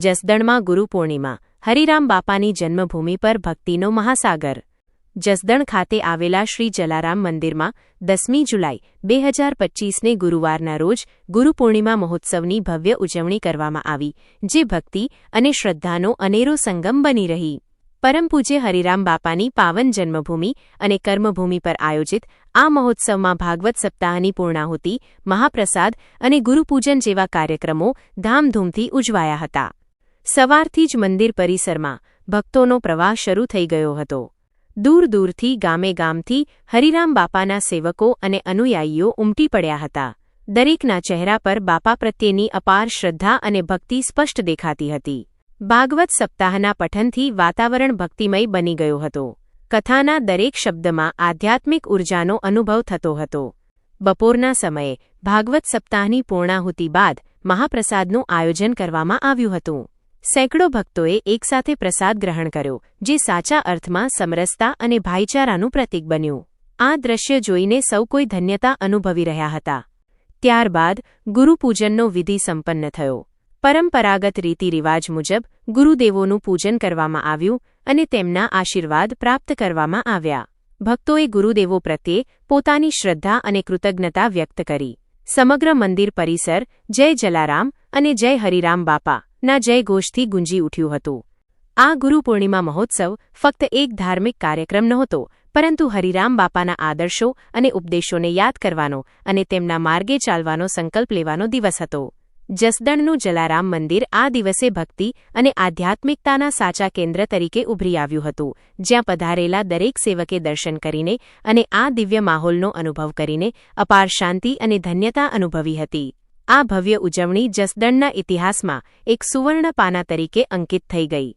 જસદણમાં ગુરુ પૂર્ણિમા, હરિરામ બાપાની જન્મભૂમિ પર ભક્તિનો મહાસાગર. જસદણ ખાતે આવેલા શ્રી જલારામ મંદિરમાં દસમી જુલાઈ બે હજાર પચ્ચીસને ગુરુવારના રોજ ગુરુ પૂર્ણિમા મહોત્સવની ભવ્ય ઉજવણી કરવામાં આવી, જે ભક્તિ અને શ્રદ્ધાનો અનેરો સંગમ બની રહી. પરમ હરિરામ બાપાની પાવન જન્મભૂમિ અને કર્મભૂમિ પર આયોજિત આ મહોત્સવમાં ભાગવત સપ્તાહની પૂર્ણાહુતિ, મહાપ્રસાદ અને ગુરુપૂજન જેવા કાર્યક્રમો ધામધૂમથી ઉજવાયા હતા. સવારથી જ મંદિર પરિસરમાં ભક્તોનો પ્રવાહ શરૂ થઈ ગયો હતો. દૂર દૂરથી ગામે ગામથી હરિરામ બાપાના સેવકો અને અનુયાયીઓ ઉમટી પડ્યા હતા. દરેકના ચહેરા પર બાપા પ્રત્યેની અપાર શ્રદ્ધા અને ભક્તિ સ્પષ્ટ દેખાતી હતી. ભાગવત સપ્તાહના પઠનથી વાતાવરણ ભક્તિમય બની ગયો હતો. કથાના દરેક શબ્દમાં આધ્યાત્મિક ઉર્જાનો અનુભવ થતો હતો. બપોરના સમયે ભાગવત સપ્તાહની પૂર્ણાહુતિ બાદ મહાપ્રસાદનું આયોજન કરવામાં આવ્યું હતું. સેંકડો ભક્તોએ એકસાથે પ્રસાદ ગ્રહણ કર્યો, જે સાચા અર્થમાં સમરસતા અને ભાઈચારાનું પ્રતીક બન્યું. આ દ્રશ્ય જોઈને સૌ કોઈ ધન્યતા અનુભવી રહ્યા હતા. ત્યારબાદ ગુરુપૂજનનો વિધિ સંપન્ન થયો. પરંપરાગત રીતિરિવાજ મુજબ ગુરુદેવોનું પૂજન કરવામાં આવ્યું અને તેમના આશીર્વાદ પ્રાપ્ત કરવામાં આવ્યા. ભક્તોએ ગુરુદેવો પ્રત્યે પોતાની શ્રદ્ધા અને કૃતજ્ઞતા વ્યક્ત કરી. સમગ્ર મંદિર પરિસર જય જલારામ અને જય હરિરામ બાપા. ના જયઘોષથી ગુંજી ઉઠ્યું હતું. આ ગુરુ પૂર્ણિમા મહોત્સવ ફક્ત એક ધાર્મિક કાર્યક્રમ નહોતો, પરંતુ હરિરામ બાપાના આદર્શો અને ઉપદેશોને યાદ કરવાનો અને તેમના માર્ગે ચાલવાનો સંકલ્પ લેવાનો દિવસ હતો. જસદણનું જલારામ મંદિર આ દિવસે ભક્તિ અને આધ્યાત્મિકતાના સાચા કેન્દ્ર તરીકે ઉભરી આવ્યું હતું, જ્યાં પધારેલા દરેક સેવકે દર્શન કરીને અને આ દિવ્ય માહોલનો અનુભવ કરીને અપાર શાંતિ અને ધન્યતા અનુભવી હતી. આ ભવ્ય ઉજવણી જસદણના ઇતિહાસમાં એક સુવર્ણ પાના તરીકે અંકિત થઈ ગઈ.